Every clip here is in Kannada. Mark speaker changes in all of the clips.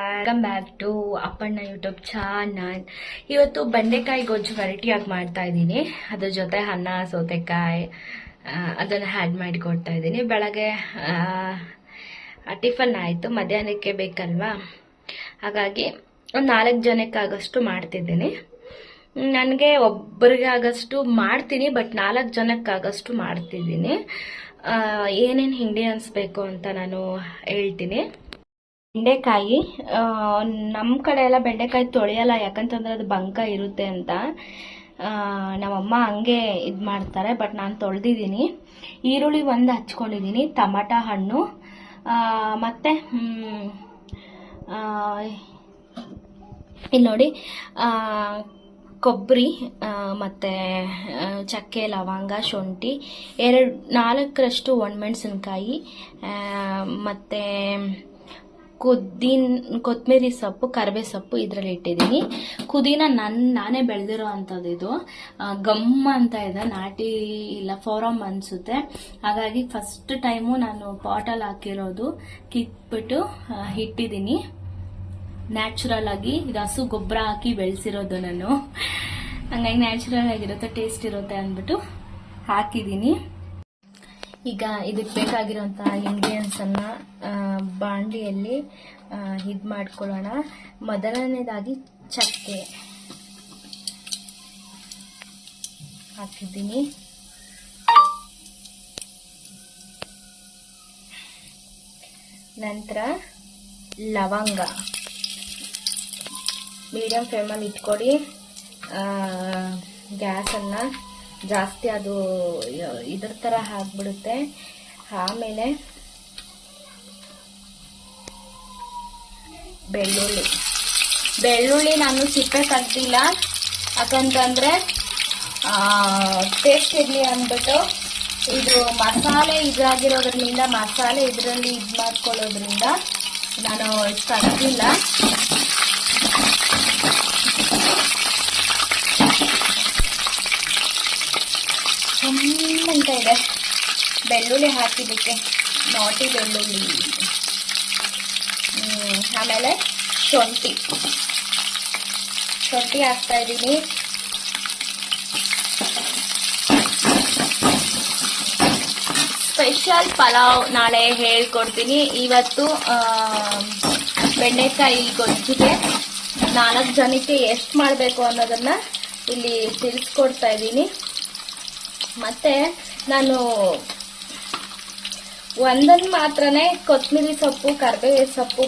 Speaker 1: Welcome back to Appanna YouTube channel ಇವತ್ತು ಬಂಡೆಕಾಯಿ ಗೊಜ್ಜು ವೆರೈಟಿಯಾಗಿ ಮಾಡ್ತಾ ಇದ್ದೀನಿ. ಅದ್ರ ಜೊತೆ ಅನ್ನ, ಸೌತೆಕಾಯಿ ಅದನ್ನು ಆ್ಯಡ್ ಮಾಡಿ ಕೊಡ್ತಾ ಇದ್ದೀನಿ. ಬೆಳಗ್ಗೆ ಟಿಫನ್ ಆಯಿತು. ಮಧ್ಯಾಹ್ನಕ್ಕೆ ಬೇಕಲ್ವಾ? ಹಾಗಾಗಿ ಒಂದು ನಾಲ್ಕು ಜನಕ್ಕಾಗಷ್ಟು ಮಾಡ್ತಿದ್ದೀನಿ. ನನಗೆ ಒಬ್ಬರಿಗೆ ಆಗಷ್ಟು ಮಾಡ್ತೀನಿ ಬಟ್ ನಾಲ್ಕು ಜನಕ್ಕಾಗಷ್ಟು ಮಾಡ್ತಿದ್ದೀನಿ. ಏನೇನು ಇಂಗ್ರೀಡಿಯನ್ಸ್ ಬೇಕು ಅಂತ ನಾನು ಹೇಳ್ತೀನಿ. ಬೆಂಡೆಕಾಯಿ ನಮ್ಮ ಕಡೆ ಎಲ್ಲ ಬೆಂಡೆಕಾಯಿ ತೊಳೆಯಲ್ಲ, ಯಾಕಂತಂದ್ರೆ ಅದು ಬಂಕ ಇರುತ್ತೆ ಅಂತ. ನಮ್ಮಮ್ಮ ಹಂಗೆ ಇದು ಮಾಡ್ತಾರೆ, ಬಟ್ ನಾನು ತೊಳೆದಿದ್ದೀನಿ. ಈರುಳ್ಳಿ ಒಂದು ಹಚ್ಕೊಂಡಿದ್ದೀನಿ, ಟಮಾಟ ಹಣ್ಣು ಮತ್ತು ಇಲ್ಲಿ ನೋಡಿ ಕೊಬ್ಬರಿ ಮತ್ತೆ ಚಕ್ಕೆ, ಲವಂಗ, ಶುಂಠಿ, ಎರಡು ನಾಲ್ಕರಷ್ಟು ಒಣಮೆಣಸಿನ್ಕಾಯಿ ಮತ್ತು ಕುದ್ದಿನ ಕೊತ್ತಂಬರಿ ಸೊಪ್ಪು, ಕರಿಬೇ ಸೊಪ್ಪು ಇದರಲ್ಲಿ ಇಟ್ಟಿದ್ದೀನಿ. ಕುದಿನ ನನ್ನ ನಾನೇ ಬೆಳೆದಿರೋ ಅಂಥದ್ದು ಇದು. ಗಮ್ ಅಂತ ಇದೆ, ನಾಟಿ ಇಲ್ಲ ಫೋರಮ್ ಅನಿಸುತ್ತೆ. ಹಾಗಾಗಿ ಫಸ್ಟ್ ಟೈಮು ನಾನು ಪಾಟಲ್ಲಿ ಹಾಕಿರೋದು ಕಿತ್ಬಿಟ್ಟು ಇಟ್ಟಿದ್ದೀನಿ. ನ್ಯಾಚುರಲ್ ಆಗಿ ಇದು ಹಸು ಗೊಬ್ಬರ ಹಾಕಿ ಬೆಳೆಸಿರೋದು ನಾನು. ಹಂಗಾಗಿ ನ್ಯಾಚುರಲ್ ಆಗಿರುತ್ತೆ ಟೇಸ್ಟ್ ಇರುತ್ತೆ ಅಂದ್ಬಿಟ್ಟು ಹಾಕಿದ್ದೀನಿ. ಈಗ ಇದಕ್ಕೆ ಬೇಕಾಗಿರೋಂಥ ಇಂಗ್ರೀಡಿಯೆಂಟ್ಸನ್ನು ಬಾಣಲಿಯಲ್ಲಿ ಇದು ಮಾಡ್ಕೊಳ್ಳೋಣ. ಮೊದಲನೇದಾಗಿ ಚಕ್ಕೆ. ಹಾಕಿದ್ದೀನಿ. ನಂತರ ಲವಂಗ. ಮೀಡಿಯಮ್ ಫ್ಲೇಮಲ್ಲಿ ಇಟ್ಕೊಡಿ. ಗ್ಯಾಸನ್ನು ಜಾಸ್ತಿ ಅದು ಇದ್ರ ಥರ ಆಗಿಬಿಡುತ್ತೆ. ಆಮೇಲೆ ಬೆಳ್ಳುಳ್ಳಿ. ಬೆಳ್ಳುಳ್ಳಿ ನಾನು ಸಿಪ್ಪೆ ಯಾಕಂತಂದರೆ ಟೇಸ್ಟ್ ಇರಲಿ ಅಂದ್ಬಿಟ್ಟು ಇದು ಮಸಾಲೆ ಇದಾಗಿರೋದ್ರಿಂದ ಮಸಾಲೆ ಇದರಲ್ಲಿ ಇದು ಮಾಡ್ಕೊಳ್ಳೋದ್ರಿಂದ ನಾನು ಕಟ್ಟಿಲ್ಲ ಅಂತ ಇದೆ ಬೆಳ್ಳುಳ್ಳಿ ಹಾಕಿದ್ದಕ್ಕೆ ನಾಟಿ ಬೆಳ್ಳುಳ್ಳಿ. ಆಮೇಲೆ ಶುಂಠಿ. ಶುಂಠಿ ಹಾಕ್ತಾ ಇದ್ದೀನಿ. ಸ್ಪೆಷಲ್ ಪಲಾವ್ ನಾಳೆ ಹೇಳ್ಕೊಡ್ತೀನಿ. ಇವತ್ತು ಬೆಂಡೆಕಾಯಿ ಗೊಜ್ಜಿಗೆ. ನಾಲ್ಕು ಜನಕ್ಕೆ ಎಷ್ಟು ಮಾಡಬೇಕು ಅನ್ನೋದನ್ನ ಇಲ್ಲಿ ತಿಳಿಸ್ಕೊಡ್ತಾ ಇದ್ದೀನಿ. ಮತ್ತೆ ನಾನು ಒಂದನ್ನು ಮಾತ್ರನೇ ಕೊತ್ತಂಬರಿ ಸೊಪ್ಪು ಕರಿಬೇವು ಸೊಪ್ಪು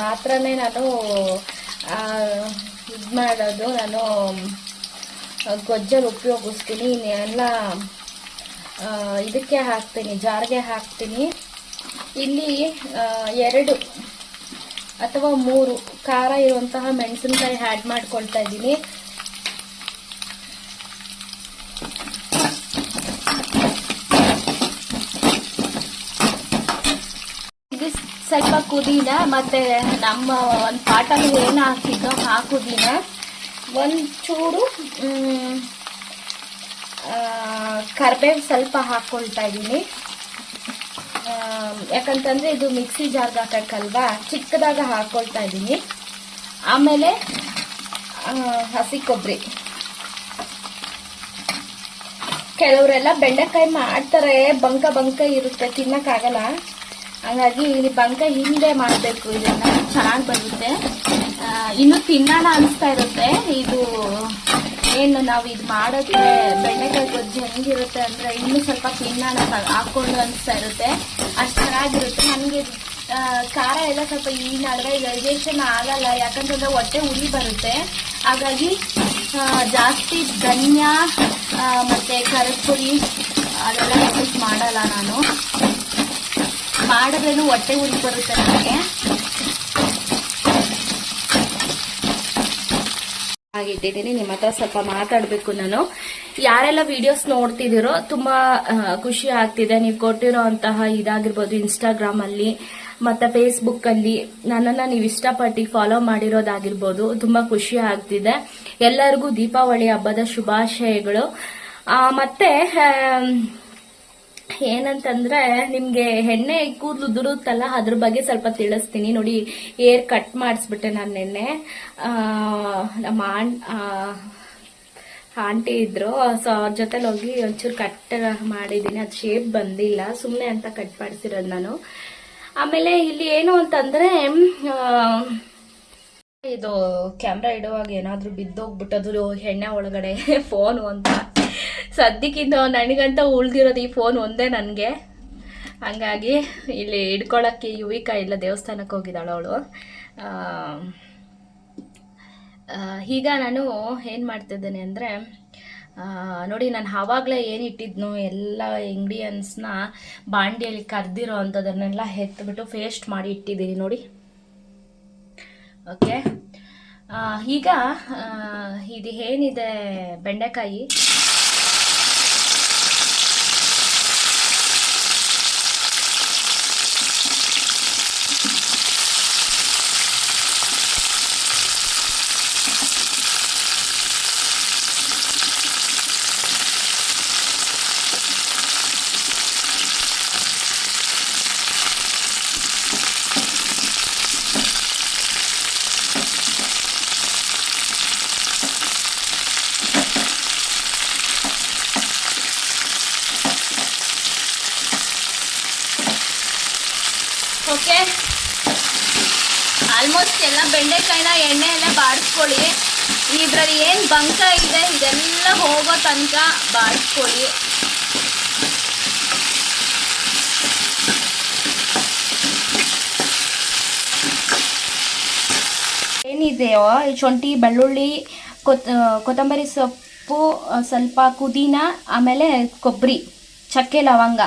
Speaker 1: ಮಾತ್ರನೇ ನಾನು ಇದು ಮಾಡೋದು. ನಾನು ಗೊಜ್ಜಲ್ಲಿ ಉಪಯೋಗಿಸ್ತೀನಿ. ಇನ್ನೆಲ್ಲ ಇದಕ್ಕೆ ಹಾಕ್ತೀನಿ, ಜಾರ್ಗೆ ಹಾಕ್ತೀನಿ. ಇಲ್ಲಿ ಎರಡು ಅಥವಾ ಮೂರು ಖಾರ ಇರುವಂತಹ ಮೆಣಸಿನ್ಕಾಯಿ ಆ್ಯಡ್ ಮಾಡ್ಕೊಳ್ತಾ ಇದ್ದೀನಿ ಇದು ಸ್ವಲ್ಪ ಕುದಿನ ಮತ್ತೆ ನಮ್ಮ ಒಂದು ಪಾಟಲ್ಲಿ ಏನು ಹಾಕಿದ್ದೋ ಆ ಒಂಚೂರು ಒಂದು ಚೂರು ಕರ್ಬೇವು ಸ್ವಲ್ಪ ಹಾಕ್ಕೊಳ್ತಾ ಇದ್ದೀನಿ ಯಾಕಂತಂದ್ರೆ ಇದು ಮಿಕ್ಸಿ ಜಾರ್ಗೆ ಹಾಕಕ್ಕಲ್ವಾ? ಚಿಕ್ಕದಾಗ ಹಾಕ್ಕೊಳ್ತಾ ಇದ್ದೀನಿ ಆಮೇಲೆ ಹಸಿ ಕೊಬ್ಬರಿ ಕೆಲವರೆಲ್ಲ ಬೆಂಡೆಕಾಯಿ ಮಾಡ್ತಾರೆ, ಬಂಕ ಬಂಕ ಇರುತ್ತೆ, ತಿನ್ನಕ್ಕಾಗಲ್ಲ. ಹಂಗಾಗಿ ಇಲ್ಲಿ ಬಂಕ ಹಿಂದೆ ಮಾಡಬೇಕು. ಇದನ್ನ ಚೆನ್ನಾಗಿ ಬರುತ್ತೆ ಇನ್ನು ತಿನ್ನೋಣ ಅನಿಸ್ತಾ ಇರುತ್ತೆ. ಇದು ಏನು ನಾವು ಇದು ಮಾಡೋಕ್ಕೆ ಬೆಂಡೆಕಾಯಿ ಗೊಜ್ಜು ಹೆಂಗಿರುತ್ತೆ ಅಂದರೆ ಇನ್ನೂ ಸ್ವಲ್ಪ ತಿನ್ನೋಣ ಹಾಕ್ಕೊಂಡು ಅನಿಸ್ತಾ ಇರುತ್ತೆ. ಅಷ್ಟು ಚೆನ್ನಾಗಿರುತ್ತೆ. ನನಗೆ ಖಾರ ಎಲ್ಲ ಸ್ವಲ್ಪ ಈ ನಡುವೆ ಡೈಜೆಷನ್ ಆಗಲ್ಲ. ಯಾಕಂತಂದ್ರೆ ಹೊಟ್ಟೆ ಉರಿ ಬರುತ್ತೆ. ಹಾಗಾಗಿ ಜಾಸ್ತಿ ಧನ್ಯ ಮತ್ತು ಕರಪುರಿ ಅದೆಲ್ಲ ಯೂಸ್ ಮಾಡಲ್ಲ ನಾನು. ಮಾಡಿದ್ರೇನು ಹೊಟ್ಟೆ ಉರಿ ಬರುತ್ತೆ ನನಗೆ ಇಟ್ಟಿದ್ದೀನಿ ನಿಮ್ಮ ಹತ್ರ ಸ್ವಲ್ಪ ಮಾತಾಡಬೇಕು ನಾನು. ಯಾರೆಲ್ಲ ವಿಡಿಯೋಸ್ ನೋಡ್ತಿದ್ದೀರೋ ತುಂಬಾ ಖುಷಿ ಆಗ್ತಿದೆ. ನೀವು ಕೊಟ್ಟಿರೋ ಅಂತಹ ಇದಾಗಿರ್ಬೋದು ಇನ್ಸ್ಟಾಗ್ರಾಮ್ ಅಲ್ಲಿ, ಮತ್ತೆ ಫೇಸ್ಬುಕ್ ಅಲ್ಲಿ. ನನ್ನನ್ನ ನೀವು ಇಷ್ಟಪಟ್ಟು ಫಾಲೋ ಮಾಡಿರೋದಾಗಿರ್ಬೋದು. ತುಂಬಾ ಖುಷಿ ಆಗ್ತಿದೆ. ಎಲ್ಲರಿಗೂ ದೀಪಾವಳಿ ಹಬ್ಬದ ಶುಭಾಶಯಗಳು. ಮತ್ತೆ ಏನಂತಂದ್ರೆ ನಿಮ್ಗೆ ಎಣ್ಣೆ ಕೂದಲು ದುರುತ್ತಲ್ಲ, ಅದ್ರ ಬಗ್ಗೆ ಸ್ವಲ್ಪ ತಿಳಿಸ್ತೀನಿ. ನೋಡಿ, ಏರ್ ಕಟ್ ಮಾಡಿಸ್ಬಿಟ್ಟೆ ನಾನು ನಿನ್ನೆ. ನಮ್ಮ ಆಂಟ್ ಇದ್ರು. ಸೊ ಅವ್ರ ಜೊತೆಲಿ ಹೋಗಿ ಒಂಚೂರು ಕಟ್ ಮಾಡಿದ್ದೀನಿ ಅದು ಶೇಪ್ ಬಂದಿಲ್ಲ. ಸುಮ್ಮನೆ ಅಂತ ಕಟ್ ಮಾಡಿಸಿರೋದು ನಾನು. ಆಮೇಲೆ ಇಲ್ಲಿ ಏನು ಅಂತಂದ್ರೆ ಇದು ಕ್ಯಾಮ್ರಾ ಇಡುವಾಗ ಏನಾದ್ರೂ ಬಿದ್ದೋಗ್ಬಿಟ್ಟದು ಎಣ್ಣೆ ಒಳಗಡೆ ಫೋನು ಅಂತ. ಸದ್ಯಕ್ಕಿಂತ ನನಗಂತ ಉಳ್ದಿರೋದು ಈ ಫೋನ್ ಒಂದೇ ನನಗೆ. ಹಂಗಾಗಿ ಇಲ್ಲಿ ಇಡ್ಕೊಳ್ಳೋಕ್ಕೆ ಯುವಿಕಾ ಇಲ್ಲ ದೇವಸ್ಥಾನಕ್ಕೆ ಹೋಗಿದ್ದಾಳು ಅವಳು. ಈಗ ನಾನು ಏನು ಮಾಡ್ತಿದ್ದೇನೆ ಅಂದರೆ ನೋಡಿ ನಾನು ಆವಾಗಲೇ ಏನು ಇಟ್ಟಿದ್ನು ಎಲ್ಲ ಇಂಗ್ರೀಡಿಯನ್ಸ್ನ ಬಾಂಡಿಯಲ್ಲಿ ಕರೆದಿರೋ ಅಂಥದ್ದನ್ನೆಲ್ಲ ಎತ್ಬಿಟ್ಟು ಪೇಸ್ಟ್ ಮಾಡಿ ಇಟ್ಟಿದ್ದೀನಿ ನೋಡಿ. ಓಕೆ ಈಗ ಇದು ಏನಿದೆ ಬೆಂಡೆಕಾಯಿ? ಓಕೆ? ಆಲ್ಮೋಸ್ಟ್ ಎಲ್ಲ ಬೆಂಡೆಕಾಯಿನ ಎಣ್ಣೆ ಎಲ್ಲ ಬಾಡಿಸ್ಕೊಳ್ಳಿ ಇದ್ರಲ್ಲಿ ಏನು ಬಂಕ ಇದೆ ಇದೆಲ್ಲ ಹೋಗೋ ತನಕ ಬಾಡಿಸ್ಕೊಳ್ಳಿ ಏನಿದೆಯೋ, ಈ ಶುಂಠಿ, ಬೆಳ್ಳುಳ್ಳಿ, ಕೊತ್ ಕೊತ್ತಂಬರಿ ಸೊಪ್ಪು ಸ್ವಲ್ಪ ಪುದೀನ, ಆಮೇಲೆ ಕೊಬ್ಬರಿ, ಚಕ್ಕೆ ಲವಂಗ.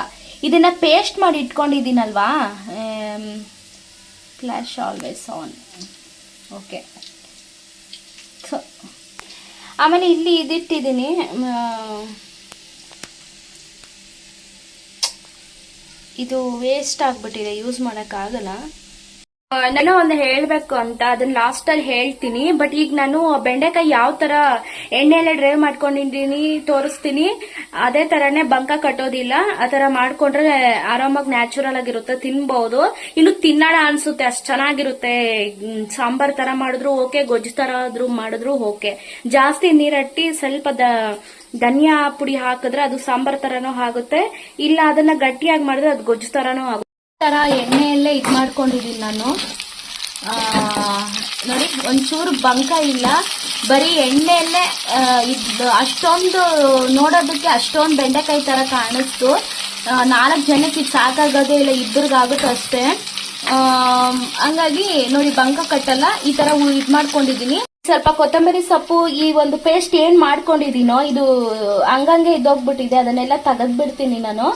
Speaker 1: ಇದನ್ನ ಪೇಸ್ಟ್ ಮಾಡಿ ಇಟ್ಕೊಂಡಿದ್ದೀನಲ್ವಾ? Flash always on okay so ಆಮೇಲೆ ಇಲ್ಲಿ ಇದಿಟ್ಟಿದ್ದೀನಿ ಇದು ವೇಸ್ಟ್ ಆಗಿಬಿಟ್ಟಿದೆ ಯೂಸ್ ಮಾಡೋಕ್ಕಾಗಲ್ಲ. ನಾನು ಒಂದು ಹೇಳ್ಬೇಕು ಅಂತ, ಅದನ್ನ ಲಾಸ್ಟ್ ಅಲ್ಲಿ ಹೇಳ್ತೀನಿ ಬಟ್ ಈಗ ನಾನು ಬೆಂಡೆಕಾಯಿ ಯಾವ ತರ ಎಣ್ಣೆಲ್ಲ ಡ್ರೈವ್ ಮಾಡ್ಕೊಂಡಿದ್ದೀನಿ ತೋರಿಸ್ತೀನಿ. ಅದೇ ತರನೇ ಬಂಕ ಕಟ್ಟೋದಿಲ್ಲ, ಆ ತರ ಮಾಡ್ಕೊಂಡ್ರೆ ಆರಾಮಾಗಿ ನ್ಯಾಚುರಲ್ ಆಗಿರುತ್ತೆ ತಿನ್ಬಹುದು ಇನ್ನು ತಿನ್ನೋಣ ಅನ್ಸುತ್ತೆ, ಅಷ್ಟ್ ಚೆನ್ನಾಗಿರುತ್ತೆ. ಸಾಂಬಾರ್ ತರ ಮಾಡಿದ್ರು ಓಕೆ, ಗೊಜ್ಜು ತರ ಆದ್ರೂ ಮಾಡಿದ್ರು ಓಕೆ. ಜಾಸ್ತಿ ನೀರಟ್ಟಿ ಸ್ವಲ್ಪ ಧನಿಯಾ ಪುಡಿ ಹಾಕಿದ್ರೆ ಅದು ಸಾಂಬಾರ್ ತರನೂ ಆಗುತ್ತೆ. ಇಲ್ಲ, ಅದನ್ನ ಗಟ್ಟಿಯಾಗಿ ಮಾಡಿದ್ರೆ ಅದು ಗೊಜ್ಜು ತರನೂ ಆಗುತ್ತೆ. ತರ ಎಣ್ಣೆಯಲ್ಲೇ ಇದು ಮಾಡ್ಕೊಂಡಿದ್ದೀನಿ ನಾನು. ನೋಡಿ, ಒಂಚೂರು ಬಂಕ ಇಲ್ಲ. ಬರೀ ಎಣ್ಣೆಯಲ್ಲೇ ಇದು ಅಷ್ಟೊಂದು ನೋಡೋದಕ್ಕೆ ಅಷ್ಟೊಂದು ಬೆಂಡೆಕಾಯಿ ಥರ ಕಾಣಿಸ್ತು. ನಾಲ್ಕು ಜನಕ್ಕೆ ಇದು ಸಾಕಾಗೋದೇ ಇಲ್ಲ ಇಬ್ಬರಿಗಾಗುತ್ತೆ ಅಷ್ಟೇ. ಹಂಗಾಗಿ ನೋಡಿ, ಬಂಕ ಕಟ್ಟಲ್ಲ, ಈ ಥರ ಇದು ಮಾಡ್ಕೊಂಡಿದ್ದೀನಿ ಸ್ವಲ್ಪ ಕೊತ್ತಂಬರಿ ಸೊಪ್ಪು, ಈ ಒಂದು ಪೇಸ್ಟ್ ಏನು ಮಾಡ್ಕೊಂಡಿದೀನೋ, ಇದು ಹಂಗಂಗೆ ಇದ್ದೋಗ್ಬಿಟ್ಟಿದೆ ಅದನ್ನೆಲ್ಲ ತೆಗೆದ್ಬಿಡ್ತೀನಿ ನಾನು.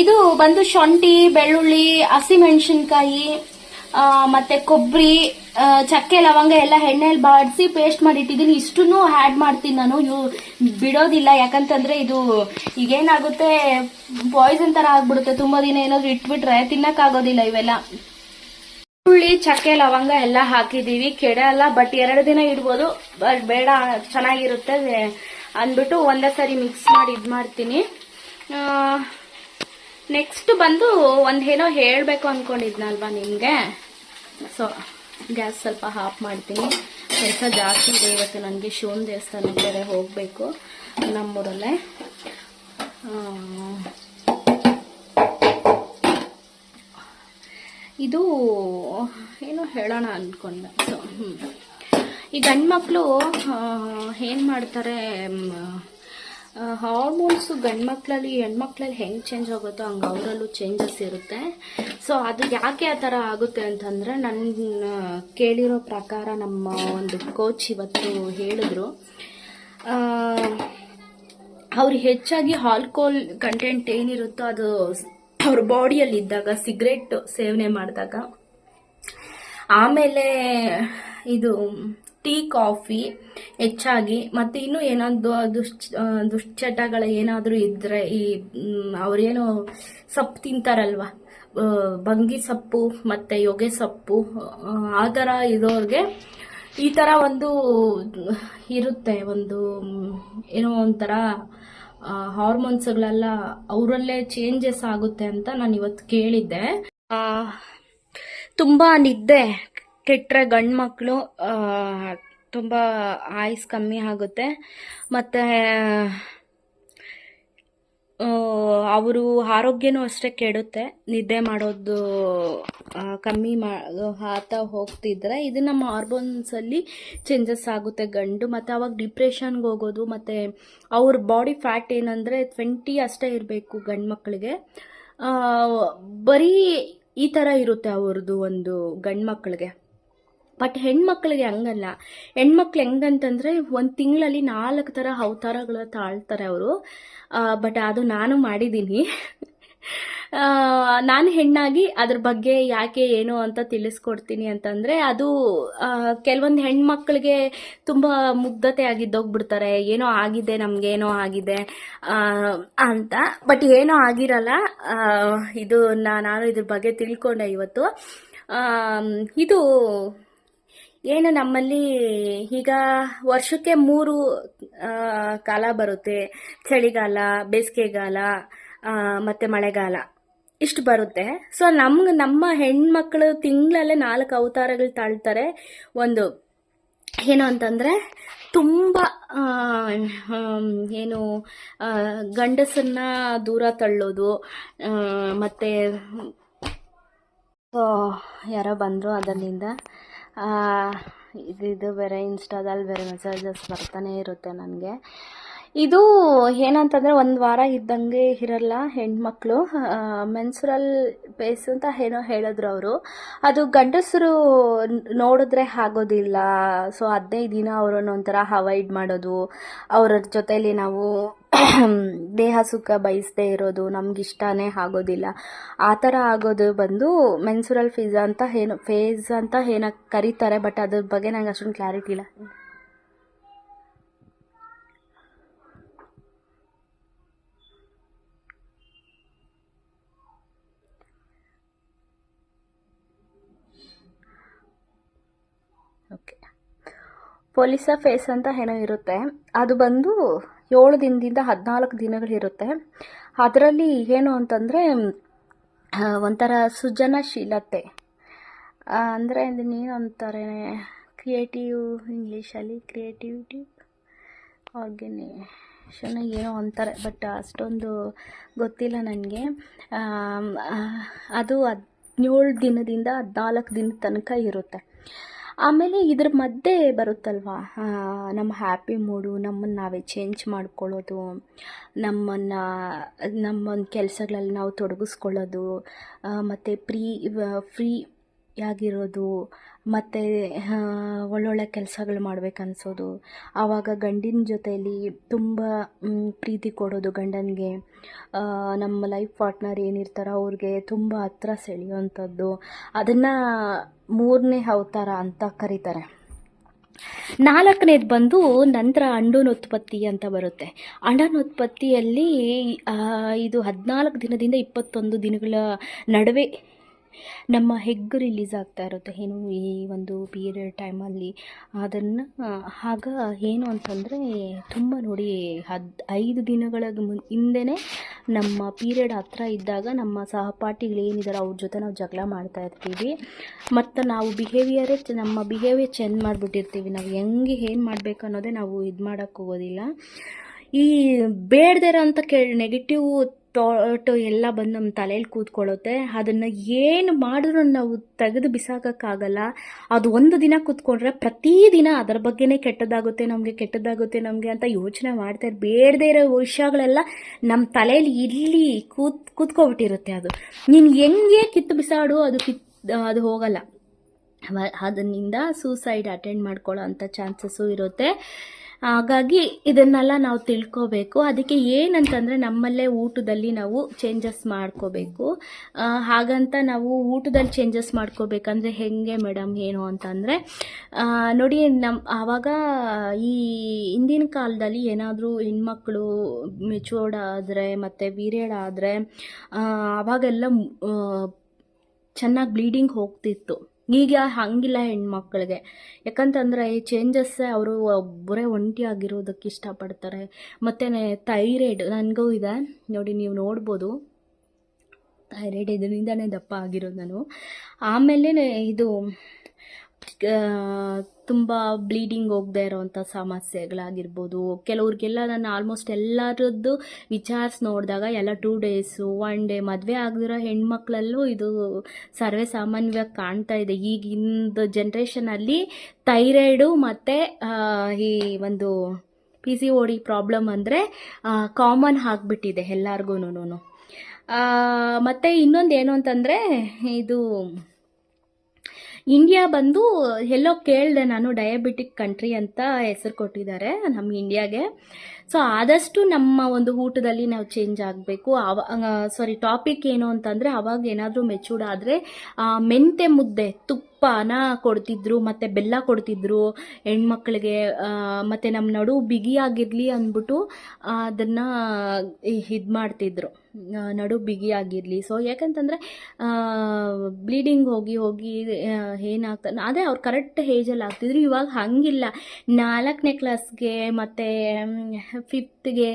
Speaker 1: ಇದು ಬಂದು ಶುಂಠಿ, ಬೆಳ್ಳುಳ್ಳಿ ಹಸಿಮೆಣಸಿನ್ಕಾಯಿ ಮತ್ತೆ ಕೊಬ್ಬರಿ ಚಕ್ಕೆ, ಲವಂಗ ಎಲ್ಲ ಎಣ್ಣೆಯಲ್ಲಿ ಬಾಡಿಸಿ ಪೇಸ್ಟ್ ಮಾಡಿ ಇಟ್ಟಿದ್ದೀನಿ. ಇಷ್ಟನ್ನು ಆ್ಯಡ್ ಮಾಡ್ತೀನಿ ನಾನು. ಇವು ಬಿಡೋದಿಲ್ಲ. ಯಾಕಂತಂದ್ರೆ ಇದು ಈಗೇನಾಗುತ್ತೆ ಪಾಯ್ಸನ್ ಥರ ಆಗ್ಬಿಡುತ್ತೆ. ತುಂಬ ದಿನ ಏನಾದರೂ ಇಟ್ಬಿಟ್ರೆ ತಿನ್ನಕ್ಕಾಗೋದಿಲ್ಲ ಇವೆಲ್ಲ. ಈರುಳ್ಳಿ ಚಕ್ಕೆ, ಲವಂಗ ಎಲ್ಲ ಹಾಕಿದ್ದೀವಿ. ಕೆಡಲ್ಲ ಬಟ್ ಎರಡು ದಿನ ಇಡ್ಬೋದು. ಬಟ್ ಬೇಡ, ಚೆನ್ನಾಗಿರುತ್ತೆ ಅಂದ್ಬಿಟ್ಟು ಒಂದೇ ಸರಿ ಮಿಕ್ಸ್ ಮಾಡಿ ಇದು ಮಾಡ್ತೀನಿ ನೆಕ್ಸ್ಟ್ ಬಂದು ಒಂದ್ ಏನೋ ಹೇಳಬೇಕು ಅನ್ಕೊಂಡಿದ್ನಲ್ವಾ ನಿಮಗೆ? ಸೊ ಗ್ಯಾಸ್ ಸ್ವಲ್ಪ ಹಾಫ್ ಮಾಡ್ತೀನಿ. ಕೆಲಸ ಜಾಸ್ತಿ ಇದೆ ಇವತ್ತು, ನನಗೆ ಶಿವನ ದೇವಸ್ಥಾನಕ್ಕೆ ಬೇರೆ ಹೋಗಬೇಕು ನಮ್ಮೂರಲ್ಲೇ. ಇದು ಏನು ಹೇಳೋಣ ಅಂದ್ಕೊಂಡೆ ಸೊ ಈ ಗಂಡು ಮಕ್ಕಳು ಏನು ಮಾಡ್ತಾರೆ ಹಾರ್ಮೋನ್ಸ್ ಗಂಡು ಮಕ್ಕಳಲ್ಲಿ ಹೆಣ್ಮಕ್ಳಲ್ಲಿ ಹೆಂಗೆ ಚೇಂಜ್ ಆಗುತ್ತೋ ಹಂಗೆ ಅವರಲ್ಲೂ ಚೇಂಜಸ್ ಇರುತ್ತೆ. ಸೊ ಅದು ಯಾಕೆ ಆ ಥರ ಆಗುತ್ತೆ ಅಂತಂದರೆ ನನ್ನ ಕೇಳಿರೋ ಪ್ರಕಾರ ನಮ್ಮ ಒಂದು ಕೋಚ್ ಇವತ್ತು ಹೇಳಿದ್ರು. ಅವ್ರು ಹೆಚ್ಚಾಗಿ ಆಲ್ಕೋಲ್ ಕಂಟೆಂಟ್ ಏನಿರುತ್ತೋ ಅದು ಅವ್ರ ಬಾಡಿಯಲ್ಲಿ ಇದ್ದಾಗ ಸಿಗರೆಟ್ ಸೇವನೆ ಮಾಡಿದಾಗ, ಆಮೇಲೆ ಇದು ಟೀ ಕಾಫಿ ಹೆಚ್ಚಾಗಿ ಮತ್ತೆ ಇನ್ನೂ ಏನಾದ್ರು ದುಶ್ಚ ದುಶ್ಚಟಗಳ ಏನಾದರೂ ಇದ್ರೆ ಈ ಅವರೇನು ಸೊಪ್ಪು ತಿಂತಾರಲ್ವ? ಬಂಗಿ ಸೊಪ್ಪು ಮತ್ತೆ ಯೋಗೆ ಸೊಪ್ಪು ಆ, ಥರ ಇರೋರಿಗೆ ಈ ಥರ ಒಂದು ಇರುತ್ತೆ ಒಂದು ಏನೋ ಒಂಥರ ಹಾರ್ಮೋನ್ಸ್ಗಳೆಲ್ಲ ಅವರಲ್ಲೇ ಚೇಂಜಸ್ ಆಗುತ್ತೆ ಅಂತ ನಾನು ಇವತ್ತು ಕೇಳಿದ್ದೆ ತುಂಬ ನಿದ್ದೆ ಕೆಟ್ಟರೆ ಗಂಡು ಮಕ್ಕಳು ತುಂಬ ಆಯ್ಸ್ ಕಮ್ಮಿ ಆಗುತ್ತೆ. ಮತ್ತು ಅವರು ಆರೋಗ್ಯನೂ ಅಷ್ಟೇ ಕೆಡುತ್ತೆ. ನಿದ್ದೆ ಮಾಡೋದು ಕಮ್ಮಿ ಮಾ, ಆತ ಹೋಗ್ತಿದ್ರೆ ಇದು ನಮ್ಮ ಹಾರ್ಮೋನ್ಸಲ್ಲಿ ಚೇಂಜಸ್ ಆಗುತ್ತೆ ಗಂಡು. ಮತ್ತು ಅವಾಗ ಡಿಪ್ರೆಷನ್ಗೆ ಹೋಗೋದು, ಮತ್ತು ಅವ್ರ ಬಾಡಿ ಫ್ಯಾಟ್ ಏನಂದರೆ ಟ್ವೆಂಟಿ ಅಷ್ಟೇ ಇರಬೇಕು ಗಂಡು ಮಕ್ಕಳಿಗೆ ಬರೀ ಈ ಥರ ಇರುತ್ತೆ ಅವ್ರದ್ದು ಒಂದು ಗಂಡು ಮಕ್ಕಳಿಗೆ ಬಟ್ ಹೆಣ್ಮಕ್ಳಿಗೆ ಹಂಗಲ್ಲ. ಹೆಣ್ಮಕ್ಳು ಹೆಂಗಂತಂದರೆ ಒಂದು ತಿಂಗಳಲ್ಲಿ ನಾಲ್ಕು ಥರ ಅವತಾರಗಳ ತಾಳ್ತಾರೆ ಅವರು. ಬಟ್ ಅದು ನಾನು ಮಾಡಿದ್ದೀನಿ. ನಾನು ಹೆಣ್ಣಾಗಿ ಅದ್ರ ಬಗ್ಗೆ ಯಾಕೆ ಏನು ಅಂತ ತಿಳಿಸ್ಕೊಡ್ತೀನಿ ಅಂತಂದರೆ ಅದು ಕೆಲವೊಂದು ಹೆಣ್ಮಕ್ಳಿಗೆ ತುಂಬ ಮುಗ್ಧತೆ ಆಗಿದ್ದೋಗ್ಬಿಡ್ತಾರೆ. ಏನೋ ಆಗಿದೆ, ನಮಗೇನೋ ಆಗಿದೆ ಅಂತ. ಬಟ್ ಏನೋ ಆಗಿರಲ್ಲ ಇದು ನಾನು ಇದ್ರ ಬಗ್ಗೆ ತಿಳ್ಕೊಂಡೆ ಇವತ್ತು. ಇದು ಏನು ನಮ್ಮಲ್ಲಿ ಈಗ ವರ್ಷಕ್ಕೆ ಮೂರು ಕಾಲ ಬರುತ್ತೆ. ಚಳಿಗಾಲ, ಬೇಸಿಗೆಗಾಲ ಮತ್ತು ಮಳೆಗಾಲ. ಇಷ್ಟು ಬರುತ್ತೆ. ಸೊ ನಮ್ಗೆ, ನಮ್ಮ ಹೆಣ್ಮಕ್ಳು ತಿಂಗಳಲ್ಲೇ ನಾಲ್ಕು ಅವತಾರಗಳು ತಾಳ್ತಾರೆ. ಒಂದು, ಏನು ಅಂತಂದರೆ ತುಂಬ ಏನು ಗಂಡಸನ್ನ ದೂರ ತಳ್ಳೋದು ಮತ್ತು ಯಾರೋ ಬಂದರು ಅದರಿಂದ. ಇದು ಇದು ಬೇರೆ ಇನ್ಸ್ಟಾದಲ್ಲಿ ಬೇರೆ ಮೆಸೇಜಸ್ ಬರ್ತಾನೆ ಇರುತ್ತೆ ನನಗೆ. ಇದು ಏನಂತಂದರೆ ಒಂದು ವಾರ ಇದ್ದಂಗೆ ಇರಲ್ಲ ಹೆಣ್ಮಕ್ಳು. ಮೆನ್ಸುರಲ್ ಪೇಸ್ ಅಂತ ಏನೋ ಹೇಳಿದ್ರು ಅವರು. ಅದು ಗಂಡಸರು ನೋಡಿದ್ರೆ ಆಗೋದಿಲ್ಲ. ಸೊ ಹದಿನೈದು ದಿನ ಅವರನ್ನು ಒಂಥರ ಅವಾಯ್ಡ್ ಮಾಡೋದು. ಅವರ ಜೊತೆಯಲ್ಲಿ ನಾವು ದೇಹ ಸುಖ ಬಯಸದೇ ಇರೋದು ನಮ್ಗಿಷ್ಟನೇ ಆಗೋದಿಲ್ಲ. ಆ ಥರ ಆಗೋದು ಬಂದು ಮೆನ್ಸುರಲ್ ಫೀಸ್ ಅಂತ ಏನು ಫೇಸ್ ಅಂತ ಏನೋ ಕರೀತಾರೆ ಬಟ್ ಅದ್ರ ಬಗ್ಗೆ ನಂಗೆ ಅಷ್ಟೊಂದು ಕ್ಲಾರಿಟಿ ಇಲ್ಲ. ಓಕೆ ಪೊಲೀಸ ಫೇಸ್ ಅಂತ ಏನೋ ಇರುತ್ತೆ. ಅದು ಬಂದು ಏಳು ದಿನದಿಂದ ಹದಿನಾಲ್ಕು ದಿನಗಳಿರುತ್ತೆ ಅದರಲ್ಲಿ ಏನು ಅಂತಂದರೆ ಒಂಥರ ಸೃಜನಶೀಲತೆ. ಅಂದರೆ ಇದನ್ನೇನು ಅಂತಾರೆ, ಕ್ರಿಯೇಟಿವ್ ಇಂಗ್ಲೀಷಲ್ಲಿ ಕ್ರಿಯೇಟಿವಿಟಿ ಆರ್ಗನೈಷನ್ ಏನೋ ಅಂತಾರೆ, ಬಟ್ ಅಷ್ಟೊಂದು ಗೊತ್ತಿಲ್ಲ ನನಗೆ. ಅದು ಹದಿನೇಳು ದಿನದಿಂದ ಹದಿನಾಲ್ಕು ದಿನದ ತನಕ ಇರುತ್ತೆ. ಆಮೇಲೆ ಇದ್ರ ಮಧ್ಯೆ ಬರುತ್ತಲ್ವ? ನಮ್ಮ ಹ್ಯಾಪಿ ಮೂಡು ನಮ್ಮನ್ನು ನಾವೇ ಚೇಂಜ್ ಮಾಡ್ಕೊಳ್ಳೋದು, ನಮ್ಮನ್ನು ನಮ್ಮ ಕೆಲಸಗಳಲ್ಲಿ ನಾವು ತೊಡಗಿಸ್ಕೊಳ್ಳೋದು ಮತ್ತು ಪ್ರೀ ಫ್ರೀ ಆಗಿರೋದು ಮತ್ತು ಒಳ್ಳೊಳ್ಳೆ ಕೆಲಸಗಳು ಮಾಡ್ಬೇಕನ್ಸೋದು. ಆವಾಗ ಗಂಡಿನ ಜೊತೆಯಲ್ಲಿ ತುಂಬ ಪ್ರೀತಿ ಕೊಡೋದು ಗಂಡನಿಗೆ. ನಮ್ಮ ಲೈಫ್ ಪಾರ್ಟ್ನರ್ ಏನಿರ್ತಾರೋ ಅವ್ರಿಗೆ ತುಂಬ ಹತ್ರ ಸೆಳೆಯುವಂಥದ್ದು. ಅದನ್ನು ಮೂರನೇ ಅವತಾರ ಅಂತ ಕರೀತಾರೆ. ನಾಲ್ಕನೇದು ಬಂದು ನಂತರ ಅಂಡೋನುತ್ಪತ್ತಿ ಅಂತ ಬರುತ್ತೆ. ಅಂಡನೋತ್ಪತ್ತಿಯಲ್ಲಿ ಇದು ಹದಿನಾಲ್ಕು ದಿನದಿಂದ ಇಪ್ಪತ್ತೊಂದು ದಿನಗಳ ನಡುವೆ ನಮ್ಮ ಹೆಗ್ಗು ರಿಲೀಸ್ ಆಗ್ತಾ ಇರುತ್ತೆ. ಏನು ಈ ಒಂದು ಪೀರಿಯಡ್ ಟೈಮಲ್ಲಿ ಅದನ್ನು ಆಗ ಏನು ಅಂತಂದರೆ ತುಂಬ ನೋಡಿ ಹದ್, ಐದು ದಿನಗಳ ಮುನ್, ಹಿಂದೆನೇ ನಮ್ಮ ಪೀರಿಯಡ್ ಹತ್ರ ಇದ್ದಾಗ ನಮ್ಮ ಸಹಪಾಠಿಗಳು ಏನಿದ್ದಾರೆ ಅವ್ರ ಜೊತೆ ನಾವು ಜಗಳ ಮಾಡ್ತಾ ಇರ್ತೀವಿ. ಮತ್ತು ನಾವು ಬಿಹೇವಿಯರೇ ನಮ್ಮ ಬಿಹೇವಿಯರ್ ಚೇಂಜ್ ಮಾಡಿಬಿಟ್ಟಿರ್ತೀವಿ. ನಾವು ಹೆಂಗೆ ಏನು ಮಾಡಬೇಕು ಅನ್ನೋದೇ ನಾವು ಇದು ಮಾಡೋಕ್ಕೋಗೋದಿಲ್ಲ ಈ ಬೇಡದೇ ಇರೋಂಥ ಕೆ ನೆಗೆಟಿವ್ ಥಾಟು ಎಲ್ಲ ಬಂದು ನಮ್ಮ ತಲೆಯಲ್ಲಿ ಕೂತ್ಕೊಳ್ಳುತ್ತೆ. ಅದನ್ನು ಏನು ಮಾಡಿದ್ರೂ ನಾವು ತೆಗೆದು ಬಿಸಾಕೋಕ್ಕಾಗಲ್ಲ. ಅದು ಒಂದು ದಿನ ಕೂತ್ಕೊಂಡ್ರೆ ಪ್ರತಿದಿನ ಅದರ ಬಗ್ಗೆನೇ ಕೆಟ್ಟದಾಗುತ್ತೆ ನಮಗೆ ಕೆಟ್ಟದಾಗುತ್ತೆ ನಮಗೆ ಅಂತ ಯೋಚನೆ ಮಾಡ್ತಾರೆ ಬೇಡದೇ ಇರೋ ವಿಷಯಗಳೆಲ್ಲ ನಮ್ಮ ತಲೆಯಲ್ಲಿ ಇಲ್ಲಿ ಕೂತ್, ಕೂತ್ಕೊಬಿಟ್ಟಿರುತ್ತೆ ಅದು. ನೀನು ಹೆಂಗೆ ಕಿತ್ತು ಬಿಸಾಡು, ಅದು ಕಿತ್, ಅದು ಹೋಗಲ್ಲ. ಅದರಿಂದ ಸೂಸೈಡ್ ಅಟೆಂಡ್ ಮಾಡ್ಕೊಳ್ಳೋ ಅಂಥ ಚಾನ್ಸಸ್ಸು ಇರುತ್ತೆ. ಹಾಗಾಗಿ ಇದನ್ನೆಲ್ಲ ನಾವು ತಿಳ್ಕೋಬೇಕು. ಅದಕ್ಕೆ ಏನಂತಂದರೆ ನಮ್ಮಲ್ಲೇ ಊಟದಲ್ಲಿ ನಾವು ಚೇಂಜಸ್ ಮಾಡ್ಕೋಬೇಕು. ಹಾಗಂತ ನಾವು ಊಟದಲ್ಲಿ ಚೇಂಜಸ್ ಮಾಡ್ಕೋಬೇಕಂದ್ರೆ ಹೆಂಗೆ ಮೇಡಮ್ ಏನು ಅಂತಂದರೆ ನೋಡಿ ನಮ್ಮ ಆವಾಗ ಈ ಹಿಂದಿನ ಕಾಲದಲ್ಲಿ ಏನಾದರೂ ಹೆಣ್ಮಕ್ಳು ಮೆಚೂರ್ಡ್ ಆದರೆ ಮತ್ತು ಪೀರಿಯಡ್ ಆದರೆ ಅವಾಗೆಲ್ಲ ಚೆನ್ನಾಗಿ ಬ್ಲೀಡಿಂಗ್ ಹೋಗ್ತಿತ್ತು. ಈಗ ಹಂಗಿಲ್ಲ ಹೆಣ್ಮಕ್ಳಿಗೆ. ಯಾಕಂತಂದರೆ ಈ ಚೇಂಜಸ್ಸೇ ಅವರು ಒಬ್ಬರೇ ಒಂಟಿ ಆಗಿರೋದಕ್ಕೆ ಇಷ್ಟಪಡ್ತಾರೆ. ಮತ್ತು ಥೈರಾಯ್ಡ್ ನನಗೂ ಇದೆ. ನೋಡಿ ನೀವು ನೋಡ್ಬೋದು. ಥೈರಾಯ್ಡ್ ಇದರಿಂದನೇ ದಪ್ಪ ಆಗಿರೋದು ನಾನು. ಆಮೇಲೆ ಇದು ತುಂಬ ಬ್ಲೀಡಿಂಗ್ ಹೋಗದೆ ಇರೋವಂಥ ಸಮಸ್ಯೆಗಳಾಗಿರ್ಬೋದು. ಕೆಲವ್ರಿಗೆಲ್ಲ ನಾನು ಆಲ್ಮೋಸ್ಟ್ ಎಲ್ಲರದ್ದು ವಿಚಾರಿಸಿ ನೋಡಿದಾಗ ಎಲ್ಲ ಟೂ ಡೇಸು ಒನ್ ಡೇ ಮದುವೆ ಆಗದಿರೋ ಹೆಣ್ಮಕ್ಳಲ್ಲೂ ಇದು ಸರ್ವೇ ಸಾಮಾನ್ಯವಾಗಿ ಕಾಣ್ತಾ ಇದೆ. ಈಗಿಂದು ಜನ್ರೇಷನಲ್ಲಿ ಥೈರಾಯ್ಡು ಮತ್ತು ಈ ಒಂದು P C O D problem ಅಂದರೆ ಕಾಮನ್ ಆಗಿಬಿಟ್ಟಿದೆ ಎಲ್ಲರಿಗೂ ಮತ್ತು ಇನ್ನೊಂದು ಏನು ಅಂತಂದರೆ, ಇದು ಇಂಡಿಯಾ ಬಂದು ಎಲ್ಲೋ ಕೇಳಿದೆ ನಾನು ಡಯಾಬಿಟಿಕ್ ಕಂಟ್ರಿ ಅಂತ ಹೆಸರು ಕೊಟ್ಟಿದ್ದಾರೆ ನಮ್ಮ ಇಂಡಿಯಾಗೆ ಸೊ ಆದಷ್ಟು ನಮ್ಮ ಒಂದು ಊಟದಲ್ಲಿ ನಾವು ಚೇಂಜ್ ಆಗಬೇಕು. ಅವ ಸಾರಿ ಟಾಪಿಕ್ ಏನು ಅಂತಂದರೆ ಅವಾಗ ಏನಾದರೂ ಮೆಚೂರ್ಡ್ ಆದರೆ ಮೆಂತೆ ಮುದ್ದೆ, ತುಪ್ಪನ ಕೊಡ್ತಿದ್ರು, ಮತ್ತು ಬೆಲ್ಲ ಕೊಡ್ತಿದ್ರು, ಹೆಣ್ಮಕ್ಳಿಗೆ ಮತ್ತು ನಮ್ಮ ನಡು ಬಿಗಿಯಾಗಿರಲಿ ಅಂದ್ಬಿಟ್ಟು ಅದನ್ನು ಇದು ಮಾಡ್ತಿದ್ರು. ನಡು ಬಿಗಿಯಾಗಿರಲಿ ಸೊ ಯಾಕಂತಂದರೆ ಬ್ಲೀಡಿಂಗ್ ಹೋಗಿ ಹೋಗಿ ಏನಾಗ್ತದೆ ಅದೇ ಅವ್ರು ಕರೆಕ್ಟ್ ಏಜಲ್ಲಿ ಆಗ್ತಿದ್ರು. ಇವಾಗ ಹಾಗಿಲ್ಲ. ನಾಲ್ಕನೇ ಕ್ಲಾಸ್ಗೆ ಮತ್ತು ಫಿಫ್ತ್ಗೆ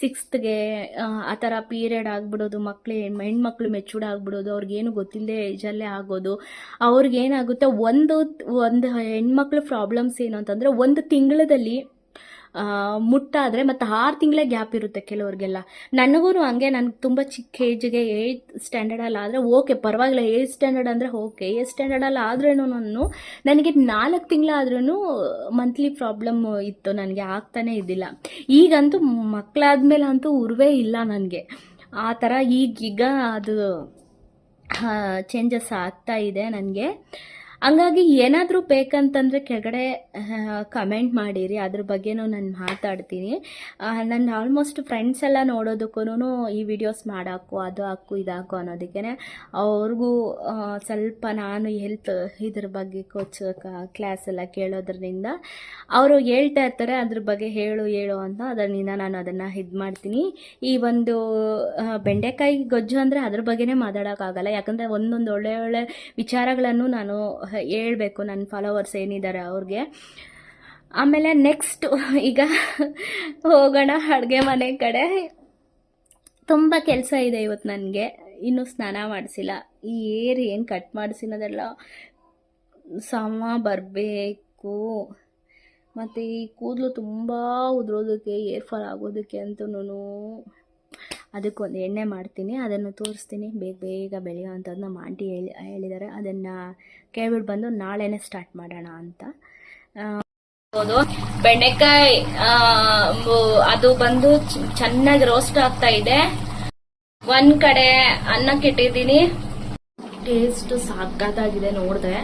Speaker 1: ಸಿಕ್ಸ್ತ್ಗೆ ಆ ಥರ ಪೀರಿಯಡ್ ಆಗಿಬಿಡೋದು ಮಕ್ಕಳು ಹೆಣ್ಮಕ್ಳು ಮೆಚೂರ್ಡ್ ಆಗಿಬಿಡೋದು ಅವ್ರಿಗೇನು ಗೊತ್ತಿಲ್ಲದೆ ಏಜಲ್ಲೇ ಆಗೋದು. ಅವ್ರಿಗೇನಾಗುತ್ತೆ ಒಂದು ಒಂದು ಹೆಣ್ಮಕ್ಳು ಪ್ರಾಬ್ಲಮ್ಸ್ ಏನು ಅಂತಂದರೆ ಒಂದು ತಿಂಗಳದಲ್ಲಿ ಆ, ಮುಟ್ಟಾದರೆ ಮತ್ತು ಆರು ತಿಂಗಳೇ ಗ್ಯಾಪ್ ಇರುತ್ತೆ ಕೆಲವರಿಗೆಲ್ಲ. ನನಗೂ ಹಂಗೆ ನನಗೆ ತುಂಬ ಚಿಕ್ಕ ಏಜ್ಗೆ ಏಯ್ತ್ ಸ್ಟ್ಯಾಂಡರ್ಡಲ್ಲಿ ಆದರೆ ಓಕೆ, ಪರವಾಗಿಲ್ಲ, ಏಯ್ತ್ ಸ್ಟ್ಯಾಂಡರ್ಡ್ ಅಂದರೆ ಓಕೆ, ಏಯ್ತ್ ಸ್ಟ್ಯಾಂಡರ್ಡಲ್ಲಿ ಆದ್ರೂ ನಾನು ನನಗೆ ನಾಲ್ಕು ತಿಂಗಳಾದ್ರೂ ಮಂತ್ಲಿ ಪ್ರಾಬ್ಲಮ್ ಇತ್ತು, ನನಗೆ ಆಗ್ತಾನೇ ಇದ್ದಿಲ್ಲ. ಈಗಂತೂ ಮಕ್ಕಳಾದ್ಮೇಲೆ ಅಂತೂ ಉರ್ವೇ ಇಲ್ಲ ನನಗೆ. ಆ ಥರ ಈಗೀಗ ಅದು ಚೇಂಜಸ್ ಆಗ್ತಾ ಇದೆ ನನಗೆ. ಹಂಗಾಗಿ ಏನಾದರೂ ಬೇಕಂತಂದರೆ ಕೆಳಗಡೆ ಕಮೆಂಟ್ ಮಾಡಿರಿ. ಅದ್ರ ಬಗ್ಗೆನೂ ನಾನು ಮಾತಾಡ್ತೀನಿ. ನನ್ನ ಆಲ್ಮೋಸ್ಟ್ ಫ್ರೆಂಡ್ಸ್ ಎಲ್ಲ ನೋಡೋದಕ್ಕೂ ಈ ವಿಡಿಯೋಸ್ ಮಾಡಾಕು, ಅದು ಹಾಕು, ಇದಾಕು ಅನ್ನೋದಕ್ಕೆ ಅವ್ರಿಗೂ ಸ್ವಲ್ಪ ನಾನು ಹೆಲ್ತ್ ಇದ್ರ ಬಗ್ಗೆ ಕೋಚ್ ಕ್ಲಾಸ್ ಎಲ್ಲ ಕೇಳೋದ್ರಿಂದ ಅವರು ಹೇಳ್ತಾ ಇರ್ತಾರೆ. ಅದ್ರ ಬಗ್ಗೆ ಹೇಳು ಹೇಳು ಅಂತ ಅದರಿಂದ ನಾನು ಅದನ್ನು ಇದು ಮಾಡ್ತೀನಿ. ಈ ಒಂದು ಬೆಂಡೆಕಾಯಿ ಗೊಜ್ಜು ಅಂದರೆ ಅದ್ರ ಬಗ್ಗೆನೇ ಮಾತಾಡೋಕ್ಕಾಗಲ್ಲ. ಯಾಕಂದರೆ ಒಂದೊಂದು ಒಳ್ಳೆ ಒಳ್ಳೆ ವಿಚಾರಗಳನ್ನು ನಾನು ಹೇಳ್ಬೇಕು ನನ್ನ ಫಾಲೋವರ್ಸ್ ಏನಿದ್ದಾರೆ ಅವ್ರಿಗೆ. ಆಮೇಲೆ ನೆಕ್ಸ್ಟ್ ಈಗ ಹೋಗೋಣ ಅಡುಗೆ ಮನೆ ಕಡೆ. ತುಂಬ ಕೆಲಸ ಇದೆ ಇವತ್ತು ನನಗೆ. ಇನ್ನೂ ಸ್ನಾನ ಮಾಡಿಸಿಲ್ಲ. ಈ ಏರ್ ಏನು ಕಟ್ ಮಾಡಿಸಿನದೆಲ್ಲ ಸಮ ಬರಬೇಕು. ಮತ್ತು ಈ ಕೂದಲು ತುಂಬ ಉದುರೋದಕ್ಕೆ, ಏರ್ ಫಾಲ್ ಆಗೋದಕ್ಕೆ ಅಂತೂ ಅದಕ್ಕೊಂದು ಎಣ್ಣೆ ಮಾಡ್ತೀನಿ, ಅದನ್ನು ತೋರಿಸ್ತೀನಿ. ಬೇಗ ಬೇಗ ಬೆಳೆಯೋ ನಮ್ಮ ಆಂಟಿ ಹೇಳಿ, ಹೇಳಿದ್ದಾರೆ. ಅದನ್ನು ಕೇಳ್ಬಿಟ್ಟು ಬಂದು ನಾಳೆನೇ ಸ್ಟಾರ್ಟ್ ಮಾಡೋಣ ಅಂತ. ಬೆಂಡೆಕಾಯಿ ಅದು ಬಂದು ಚೆನ್ನಾಗಿ ರೋಸ್ಟ್ ಆಗ್ತಾ ಇದೆ. ಒಂದ್ ಕಡೆ ಅನ್ನಕ್ಕೆ ಇಟ್ಟಿದ್ದೀನಿ. ಟೇಸ್ಟ್ ಸಾಕಾಗಿದೆ ನೋಡಿದೆ.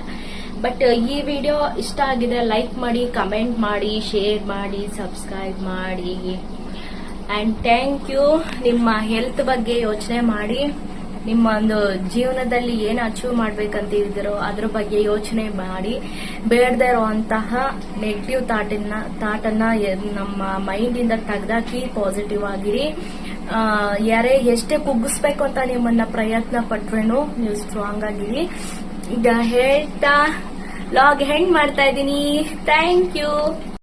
Speaker 1: ಬಟ್ ಈ ವಿಡಿಯೋ ಇಷ್ಟ ಆಗಿದೆ ಲೈಕ್ ಮಾಡಿ ಕಮೆಂಟ್ ಮಾಡಿ ಶೇರ್ ಮಾಡಿ ಸಬ್ಸ್ಕ್ರೈಬ್ ಮಾಡಿ. ಆ್ಯಂಡ್ ಥ್ಯಾಂಕ್ ಯು ನಿಮ್ಮ ಹೆಲ್ತ್ ಬಗ್ಗೆ ಯೋಚನೆ ಮಾಡಿ. ನಿಮ್ಮ ಒಂದು ಜೀವನದಲ್ಲಿ ಏನು ಅಚೀವ್ ಮಾಡ್ಬೇಕಂತಿದ್ದೀರೋ ಅದ್ರ ಬಗ್ಗೆ ಯೋಚನೆ ಮಾಡಿ. ಬೇಡದೇ ಇರುವಂತಹ ನೆಗೆಟಿವ್ ಥಾಟನ್ನ ಥಾಟನ್ನ ನಮ್ಮ ಮೈಂಡಿಂದ ತೆಗ್ದಾಕಿ ಪಾಸಿಟಿವ್ ಆಗಿರಿ. ಯಾರೇ ಎಷ್ಟೇ ಕುಗ್ಗಿಸ್ಬೇಕು ಅಂತ ನಿಮ್ಮನ್ನ ಪ್ರಯತ್ನ ಪಟ್ರೇನು ನೀವು ಸ್ಟ್ರಾಂಗ್ ಆಗಿರಿ. ಈಗ ಹೇಳ್ತಾ ಲಾಗ್ ಹೆಂಗ್ ಮಾಡ್ತಾ ಇದ್ದೀನಿ? Thank you